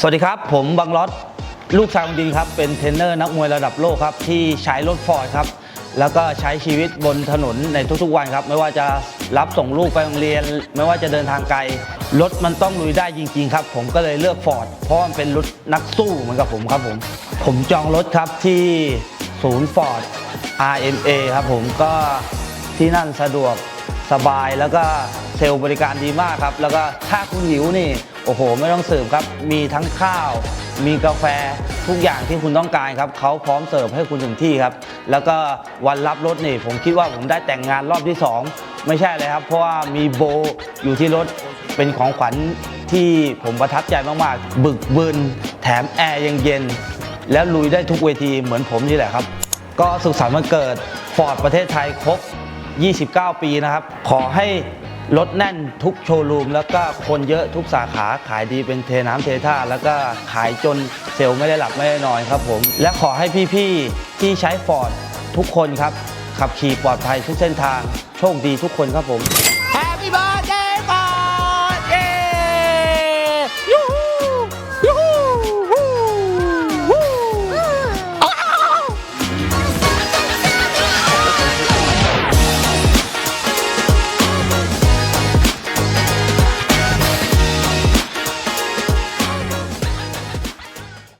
สวัสดีครับ ผมบังลอตลูกชายคนดินครับ เป็นเทรนเนอร์นักมวยระดับโลกครับ ที่ใช้รถฟอร์ดครับ แล้วก็ใช้ชีวิตบนถนนในทุกๆวันครับ ไม่ว่าจะรับส่งลูกไปโรงเรียน ไม่ว่าจะเดินทางไกล รถมันต้องลุยได้จริง ๆ ครับ ผมก็เลยเลือกฟอร์ดเพราะมันเป็นรถนักสู้เหมือนกับผมครับผม ผมจองรถครับที่ศูนย์ฟอร์ด RMA ครับผมก็ที่นั่นสะดวกสบายแล้วก็เซลล์บริการดีมากครับ แล้วก็ถ้าคุณหิวนี่ โอ้โห ไม่ต้องเสิร์ฟครับ มีทั้งข้าว มีกาแฟทุกอย่างที่คุณต้องการครับเขาพร้อมเสิร์ฟให้คุณถึงที่ครับ แล้วก็วันรับรถนี่ ผมคิดว่าผมได้แต่งงานรอบที่ 2 ไม่ใช่เลยครับ เพราะว่ามีโบอยู่ที่รถเป็นของขวัญที่ผมประทับใจมากๆ บึกบึนแถมแอร์ยังเย็น แล้วลุยได้ทุกเวทีเหมือนผมนี่แหละครับ ก็สุขสันต์วันเกิดฟอร์ดประเทศไทยครบ 29 ปีนะครับ ขอให้ รถแน่นทุกโชว์รูม แล้วก็คนเยอะทุกสาขาขายดีเป็นเทน้ำเทท่า แล้วก็ขายจนเซลล์ไม่ได้หลับไม่ได้นอนครับผม และขอให้พี่ๆ ที่ใช้ฟอร์ดทุกคนครับ ขับขี่ปลอดภัยทุกเส้นทาง โชคดีทุกคนครับผม